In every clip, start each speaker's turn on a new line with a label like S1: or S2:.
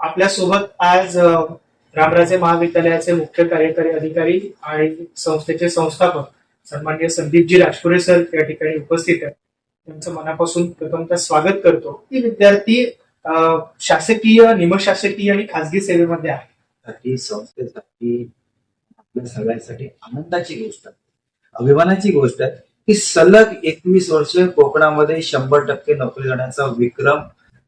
S1: आपल्यासोबत आज रामराजे महाविद्यालयाचे मुख्य कार्यकारी अधिकारी आणि संस्थेचे संस्थापक सन्मान्य संदीपजी राजपुरे सर या ठिकाणी उपस्थित आहेत. त्यांचं मनापासून प्रथमतः स्वागत करतो. की विद्यार्थी शासकीय निमशासकीय आणि खासगी सेवेमध्ये आहे.
S2: संस्थेसाठी आपल्या सगळ्यांसाठी आनंदाची गोष्ट आहे. अभिमानाची गोष्ट आहे. की सलग एकवीस वर्ष कोकणामध्ये शंभर टक्के नोकरी करण्याचा विक्रम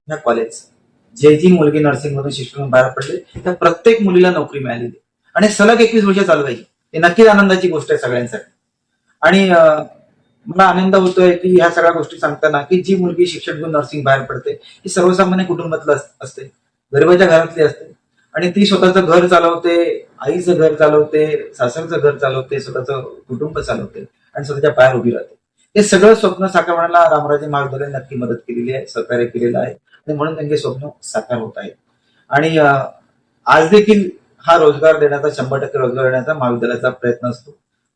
S2: या कॉलेजचा जे जी मुलगी नर्सिंग मधून शिक्षण बाहेर पडले. त्या प्रत्येक मुलीला नोकरी मिळालेली आणि सलग एकवीस वर्ष चालवायची हे नक्कीच आनंदाची गोष्ट आहे सगळ्यांसाठी. आणि मला आनंद होतोय की ह्या सगळ्या गोष्टी सांगताना की जी मुलगी शिक्षण घेऊन नर्सिंग बाहेर पडते ही सर्वसामान्य कुटुंबातलं असते. गरिबाच्या घरातली असते. आणि ती स्वतःचं घर चालवते आईचं घर चालवते सासरचं घर चालवते स्वतःचं कुटुंब चालवते आणि स्वतःच्या पायावर उभी राहते. हे सगळं स्वप्न साकारण्याला रामराजे महाविद्यालयाने नक्की मदत केलेली आहे सहकार्य केलेलं आहे. आणि म्हणून त्यांचे स्वप्न साकार होत आहेत. आणि आज देखील हा रोजगार देण्याचा शंभर टक्के रोजगार देण्याचा महाविद्यालयाचा प्रयत्न असतो.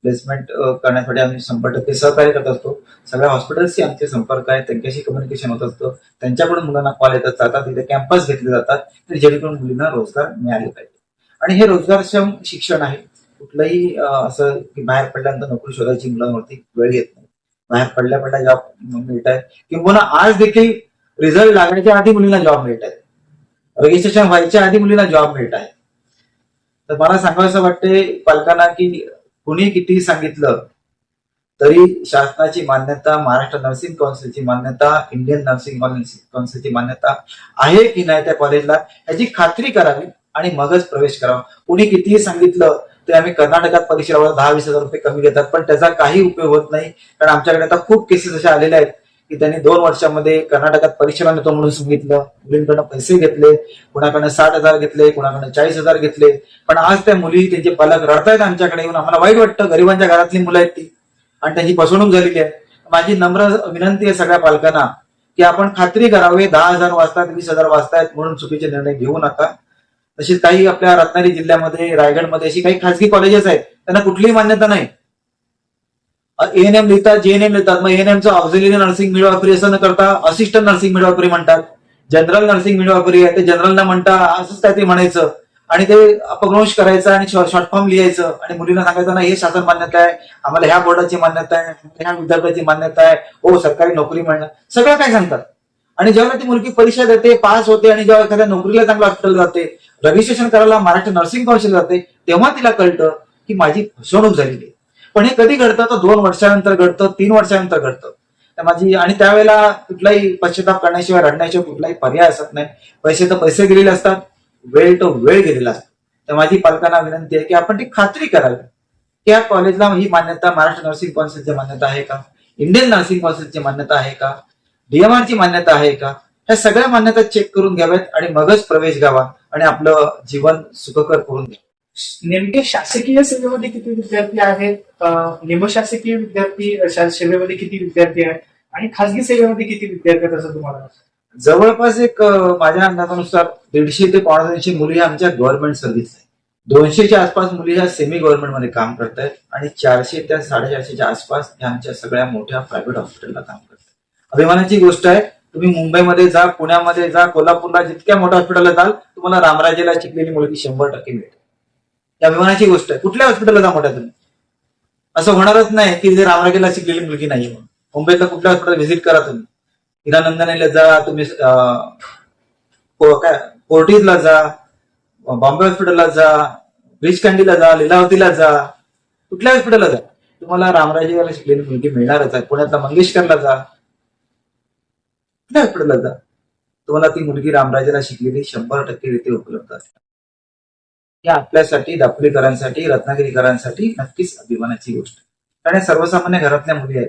S2: प्लेसमेंट करण्यासाठी आम्ही शंभर टक्के सहकार्य करत असतो. सगळ्या हॉस्पिटल्सशी आमचे संपर्क आहे त्यांच्याशी कम्युनिकेशन होत असतं. त्यांच्याकडून मुलांना कॉल येतात जातात. तिथे कॅम्पस घेतले जातात. तर जेणेकरून मुलींना रोजगार मिळाले पाहिजे. आणि हे रोजगारक्षम शिक्षण आहे. कुठलंही असं की बाहेर पडल्यानंतर नोकरी शोधायची मुलांवरती वेळ येत नाही. बाहेर पडल्या पडल्या जॉब मिळत आहे. किंवा आज देखील रिझल्ट लागण्याच्या आधी मुलींना जॉब मिळत आहे रजिस्ट्रेशन व्हायच्या आधी मुलींना जॉब मिळत आहे तर मला सांगावं वाटते पालकांना की कुणी किती सांगितलं तरी शासनाची मान्यता महाराष्ट्र नर्सिंग कौन्सिलची मान्यता इंडियन नर्सिंग कौन्सिलची मान्यता आहे की नाही त्या कॉलेजला याची खात्री करावी आणि मगच प्रवेश करावा. कुणी कितीही सांगितलं ते आम्ही कर्नाटकात परीक्षेवर दहा वीस हजार रुपये कमी घेतात पण त्याचा काही उपयोग होत नाही. कारण आमच्याकडे आता खूप केसेस अशा आलेल्या आहेत की त्यांनी दोन वर्षामध्ये कर्नाटकात परीक्षेला नेतो म्हणून सांगितलं. मुलींकडनं पैसे घेतले कुणाकडनं साठ हजार घेतले कुणाकडनं चाळीस हजार घेतले. पण आज त्या मुली त्यांचे पालक रडतायत आमच्याकडे येऊन. आम्हाला वाईट वाटतं गरिबांच्या घरातली मुलं आहेत ती. आणि त्यांची फसवणूक झालेली आहे. माझी नम्र विनंती आहे सगळ्या पालकांना की आपण खात्री करावे दहा हजार वाजतात वीस हजार वाजतायत म्हणून चुकीचे निर्णय घेऊ नका. तसेच काही आपल्या रत्नागिरी जिल्ह्यामध्ये रायगडमध्ये अशी काही खासगी कॉलेजेस आहेत त्यांना कुठलीही मान्यता नाही. एएनएम लिहितात जेएनएम लिहितात. मग एएनएमचं ऑक्झिलरी नर्सिंग मिडवापरी असं न करता असिस्टंट नर्सिंग मिडवापरी म्हणतात. जनरल नर्सिंग मिडवापरी आहे ते जनरल म्हणता असंच काहीतरी म्हणायचं. आणि ते अपभ्रंश करायचं आणि शॉर्ट फॉर्म लिहायचं. आणि मुलींना सांगायचं ना हे शासन मान्यता आहे. आम्हाला ह्या बोर्डाची मान्यता आहे. ह्या विद्यापीठाची मान्यता आहे. हो सरकारी नोकरी मिळणार. सगळं काय सांगतात? आणि जेव्हा ती मुलगी परीक्षा देते पास होते आणि जेव्हा एखाद्या नोकरीला चांगलं हॉस्पिटल जाते रजिस्ट्रेशन करायला महाराष्ट्र नर्सिंग काउन्सिल जाते तेव्हा तिला कळतं की माझी फसवणूक झालेली आहे. पण हे कधी घडतं? तर दोन वर्षानंतर घडतं तीन वर्षानंतर घडतं. तर माझी आणि त्यावेळेला कुठलाही पश्चाताप करण्याशिवाय रडण्याशिवाय कुठलाही पर्याय असत नाही. पैसे तर पैसे गेलेले असतात. वेळ तो वेळ गेलेला असतो. तर माझी पालकांना विनंती आहे की आपण ती खात्री करावी. की या कॉलेजला ही मान्यता महाराष्ट्र नर्सिंग काउन्सिलची मान्यता आहे का? इंडियन नर्सिंग काउन्सिलची मान्यता आहे का? डीएमआरची ची मान्यता आहे का? ह्या सगळ्या मान्यता चेक करून घ्याव्यात आणि मगच प्रवेश घ्यावा आणि आपलं जीवन सुखकर करून घ्यावं
S1: नेमके शासकीय सेवेमध्ये किती विद्यार्थी आहेत? निमशासकीय विद्यार्थी सेवेमध्ये किती विद्यार्थी आहेत? आणि खासगी सेवेमध्ये किती विद्यार्थी आहेत असं तुम्हाला
S2: जवळपास एक माझ्या अंदाजानुसार दीडशे ते पावणे दोनशे मुली आमच्या गव्हर्नमेंट सर्व्हिस आहे दोनशेच्या आसपास मुली ह्या सेमी गव्हर्नमेंटमध्ये काम करत आहेत आणि चारशे त्या साडेचारशेच्या आसपास ह्या आमच्या सगळ्या मोठ्या प्रायव्हेट हॉस्पिटलला काम करतात अभिमानाची गोष्ट आहे तुम्ही मुंबईमध्ये जा पुण्यामध्ये जा कोल्हापूरला जितक्या मोठ्या हॉस्पिटलला जाल तुम्हाला रामराजेला शिकलेली मुलगी शंभर टक्के मिळेल या अभिमानाची गोष्ट आहे. कुठल्या हॉस्पिटलला जा मोठ्या तुम्ही? असं होणारच नाही की जे रामराजेला शिकलेली मुलगी नाही म्हणून. कुठल्या हॉस्पिटल व्हिजिट करा तुम्ही? हिरानंदनेला जा तुम्ही काय कोर्टीजला जा बॉम्बे हॉस्पिटलला जा ब्रिज कँडीला जा लीलावतीला जा. कुठल्या हॉस्पिटलला जा? तुम्हाला रामराजेवाला शिकलेली मुलगी मिळणारच आहे. पुण्यातला मंगेशकरला जा. कुठल्या हॉस्पिटलला जा? तुम्हाला ती मुलगी रामराजेला शिकलेली शंभर टक्के रीती उपलब्ध असते या आपल्यासाठी दापोलीकरांसाठी रत्नागिरीकरांसाठी नक्कीच अभिमानाची गोष्ट. कारण सर्वसामान्य घरातल्या मुली आहेत.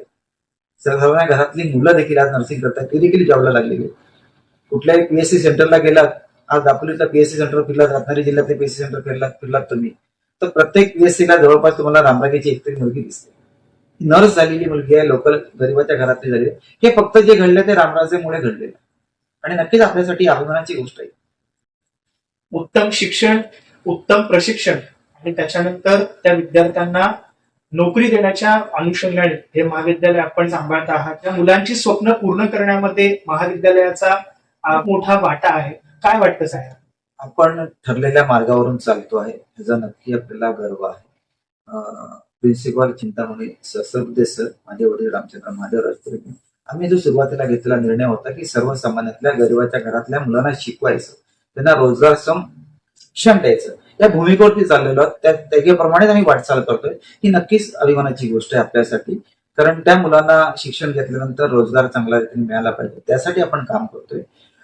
S2: सर्वसामान्य घरातली मुलं देखील आज नर्सिंग करतात. ते देखील जॉबला लागलेली आहेत. कुठल्याही पीएससी सेंटरला गेलात आज दापोलीतला पीएससी सेंटर फिरलात रत्नागिरी जिल्ह्यातले पीएससी सेंटर फिरलात फिरलात तुम्ही. तर प्रत्येक पीएससी ला जवळपास तुम्हाला रामरागेची एकतरी मुलगी दिसते. नर्स झालेली मुलगी आहे लोकल गरिबाच्या घरातली झाली हे फक्त जे घडले ते रामराजेमुळे घडलेलं आणि नक्कीच आपल्यासाठी अभिमानाची गोष्ट आहे.
S1: उत्तम शिक्षण उत्तम प्रशिक्षण आणि त्याच्यानंतर त्या विद्यार्थ्यांना नोकरी देण्याच्या अनुषंगाने हे महाविद्यालय आपण सांभाळत आहात. त्या मुलांची स्वप्न पूर्ण करण्यामध्ये महाविद्यालयाचा मोठा वाटा आहे. काय वाटतं साहेब?
S2: आपण ठरलेल्या मार्गावरून चालतो आहे. याचा नक्की आपल्याला गर्व आहे. प्रिन्सिपल चिंतामणी ससबदे सर माझे वडील रामचंद्र महादेव राजपुरे आम्ही जो सुरुवातीला घेतलेला निर्णय होता की सर्वसामान्यातल्या गरिबाच्या घरातल्या मुलांना शिकवायचं. त्यांना रोजगारक्षम शिक्षण द्यायचं. या भूमिकेवरती चाललेलो त्या त्याप्रमाणेच आम्ही वाटचाल करतोय ही नक्कीच अभिमानाची गोष्ट आहे आपल्यासाठी. कारण त्या मुलांना शिक्षण घेतल्यानंतर रोजगार चांगल्या रीतीने मिळाला पाहिजे. त्यासाठी आपण काम करतोय.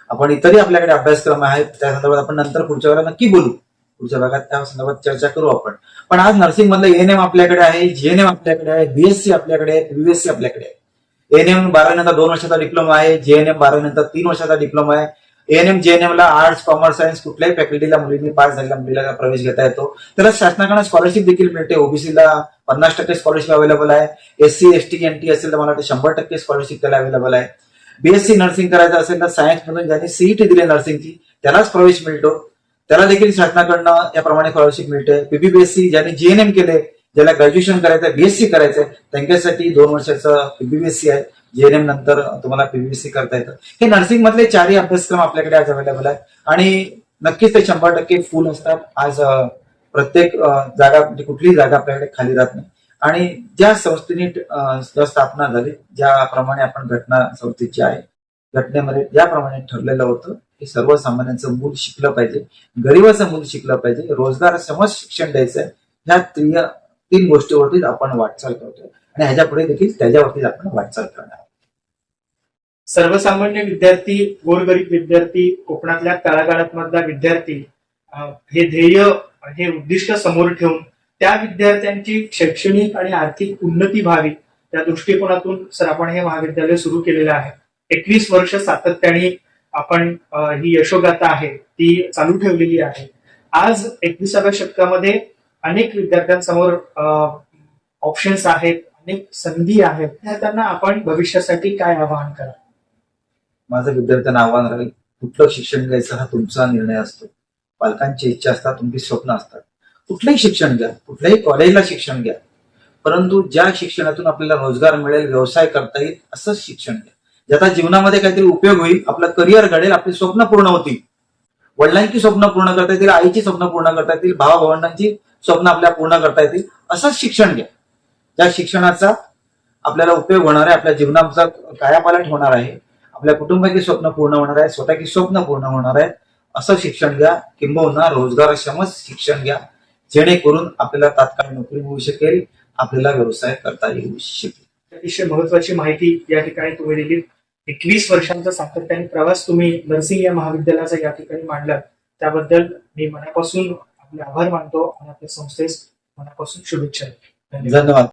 S2: आपण इतरही आपल्याकडे अभ्यासक्रम आहेत. त्या संदर्भात आपण नंतर पुढच्या वेळेला नक्की बोलू. पुढच्या भागात त्या संदर्भात चर्चा करू आपण. पण आज नर्सिंग मधलं एएनएम आपल्याकडे आहे जीएनएम आपल्याकडे आहे बीएससी आपल्याकडे आहे बीएससी आपल्याकडे आहे. एएनएम बारावी नंतर दोन वर्षाचा डिप्लोमा आहे जेएनएम बारावी नंतर तीन वर्षाचा डिप्लोमा आहे. एएनएम जेएनएम ला आर्ट्स कॉमर्स सायन्स कुठल्याही फॅकल्टीला मुलींनी पास झालेल्या मुलीला प्रवेश घेता येतो. त्याला शासनाकडे स्कॉलरशिप देखील मिळते. ओबीसीला पन्नास टक्के स्कॉलरशिप अवेलेबल आहे. एससी एसटी एनटी असेल तर मला वाटतं शंभर टक्के स्कॉलरशिप त्याला अवेलेबल आहे. बीएससी नर्सिंग करायचं असेल तर सायन्स मधून ज्यांनी सीईटी दिली नर्सिंगची त्यालाच प्रवेश मिळतो. त्याला देखील शासनाकडनं याप्रमाणे स्कॉलरशिप मिळते. पीबीबीएससी ज्यांनी जीएनएम केले ज्याला ग्रॅज्युएशन करायचं बीएससी करायचंय त्यांच्यासाठी दोन वर्षाचं पीबीबीएससी आहे. जीएनएम नंतर तुम्हाला पीव्हीसी करता येतं. हे नर्सिंग मधले चारही अभ्यासक्रम आपल्याकडे आज अवेलेबल आहेत. आणि नक्कीच ते शंभर टक्के फुल असतात. आज प्रत्येक जागा म्हणजे कुठलीही जागा आपल्याकडे खाली राहत नाही. आणि ज्या संस्थेने स्थापना झाली ज्याप्रमाणे आपण घटना संस्थेची आहे घटनेमध्ये ज्याप्रमाणे ठरलेलं होतं की सर्वसामान्यांचं मूल शिकलं पाहिजे. गरिबाचं मूल शिकलं पाहिजे. रोजगार समज शिक्षण द्यायचं आहे. ह्या त्रिय तीन गोष्टीवरतीच आपण वाटचाल करतोय. आणि ह्याच्या पुढे देखील त्याच्यावरतीच आपण वाटचाल करणार
S1: सर्वसामान्य विद्यार्थी गोरगरीब विद्यार्थी कोकणातल्या तळागाळात मधला विद्यार्थी हे ध्येय हे उद्दिष्ट समोर ठेवून त्या विद्यार्थ्यांची शैक्षणिक आणि आर्थिक उन्नती व्हावी त्या दृष्टिकोनातून सर आपण हे महाविद्यालय सुरू केलेलं आहे. एकवीस वर्ष सातत्याने आपण ही यशोगाथा आहे ती चालू ठेवलेली आहे. आज एकविसाव्या शतकामध्ये अनेक विद्यार्थ्यांसमोर ऑप्शन्स आहेत अनेक संधी आहेत. त्या त्यांना आपण भविष्यासाठी काय आवाहन करा
S2: माझं विद्यार्थ्यांना आव्हान राहील कुठलं शिक्षण घ्यायचं हा तुमचा निर्णय असतो. पालकांची इच्छा असतात तुमची स्वप्न असतात. कुठलंही शिक्षण घ्या कुठल्याही कॉलेजला शिक्षण घ्या. परंतु ज्या शिक्षणातून आपल्याला रोजगार मिळेल व्यवसाय करता येईल असंच शिक्षण घ्या. ज्याचा जीवनामध्ये काहीतरी उपयोग होईल आपलं करिअर घडेल आपली स्वप्न पूर्ण होतील. वडिलांची स्वप्न पूर्ण करता येतील आईची स्वप्न पूर्ण करता येतील भावा भावंडांची स्वप्न आपल्या पूर्ण करता येतील असंच शिक्षण घ्या. ज्या शिक्षणाचा आपल्याला उपयोग होणार आहे आपल्या जीवनाचा कायापालट होणार आहे आपल्या कुटुंबाची स्वप्न पूर्ण होणार आहे स्वतःची स्वप्न पूर्ण होणार आहे. असं शिक्षण घ्या किंबहुना रोजगारक्षमच शिक्षण घ्या. जेणेकरून आपल्याला तात्काळ नोकरी मिळू शकेल आपल्याला व्यवसाय करता येऊ शकेल.
S1: अतिशय महत्वाची माहिती या ठिकाणी तुम्ही दिली. एकवीस वर्षांचा सातत्याने प्रवास तुम्ही नर्सिंग या महाविद्यालयाचा या ठिकाणी मांडलात. त्याबद्दल मी मनापासून आपले आभार मानतो आणि आपल्या संस्थेस मनापासून शुभेच्छा
S2: धन्यवाद.